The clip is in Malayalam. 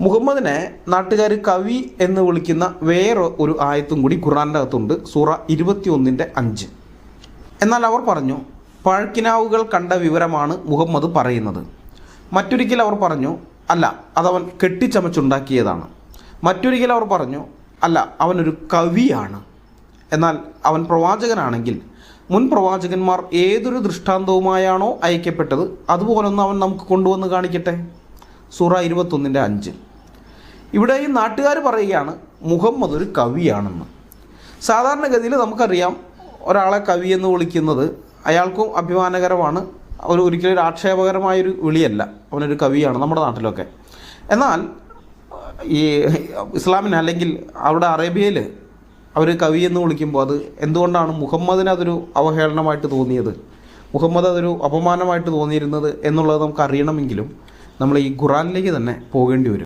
മുഹമ്മദിനെ നാട്ടുകാർ കവി എന്ന് വിളിക്കുന്ന വേറെ ഒരു ആയത്തും കൂടി ഖുറാന്റെ അകത്തുണ്ട് സൂറ ഇരുപത്തിയൊന്നിന്റെ അഞ്ച്. എന്നാൽ അവർ പറഞ്ഞു പഴക്കിനാവുകൾ കണ്ട വിവരമാണ് മുഹമ്മദ് പറയുന്നത്. മറ്റൊരിക്കൽ അവർ പറഞ്ഞു അല്ല അതവൻ കെട്ടിച്ചമച്ചുണ്ടാക്കിയതാണ്. മറ്റൊരിക്കൽ അവർ പറഞ്ഞു അല്ല അവനൊരു കവിയാണ്. എന്നാൽ അവൻ പ്രവാചകനാണെങ്കിൽ മുൻ പ്രവാചകന്മാർ ഏതൊരു ദൃഷ്ടാന്തവുമായാണോ അയക്കപ്പെട്ടത് അതുപോലൊന്ന് അവൻ നമുക്ക് കൊണ്ടുവന്ന് കാണിക്കട്ടെ? സൂറ ഇരുപത്തൊന്നിന്റെ അഞ്ച്. ഇവിടെ ഈ നാട്ടുകാർ പറയുകയാണ് മുഹമ്മദ് ഒരു കവിയാണെന്ന്. സാധാരണഗതിയിൽ നമുക്കറിയാം ഒരാളെ കവി എന്ന് വിളിക്കുന്നത് അയാൾക്കും അഭിമാനകരമാണ് ഒരു ഒരിക്കലും ഒരു ആക്ഷേപകരമായൊരു വിളിയല്ല അവനൊരു കവിയാണ് നമ്മുടെ നാട്ടിലൊക്കെ. എന്നാൽ ഈ ഇസ്ലാമിന് അല്ലെങ്കിൽ അവിടെ അറേബ്യയിൽ അവർ കവി എന്ന് വിളിക്കുമ്പോൾ അത് എന്തുകൊണ്ടാണ് മുഹമ്മദിന് അതൊരു അവഹേളനമായിട്ട് തോന്നിയത്? മുഹമ്മദ് അതൊരു അപമാനമായിട്ട് തോന്നിയിരുന്നത് എന്നുള്ളത് നമുക്ക് അറിയണമെങ്കിലും നമ്മൾ ഈ ഖുറാനിലേക്ക് തന്നെ പോകേണ്ടി വരും.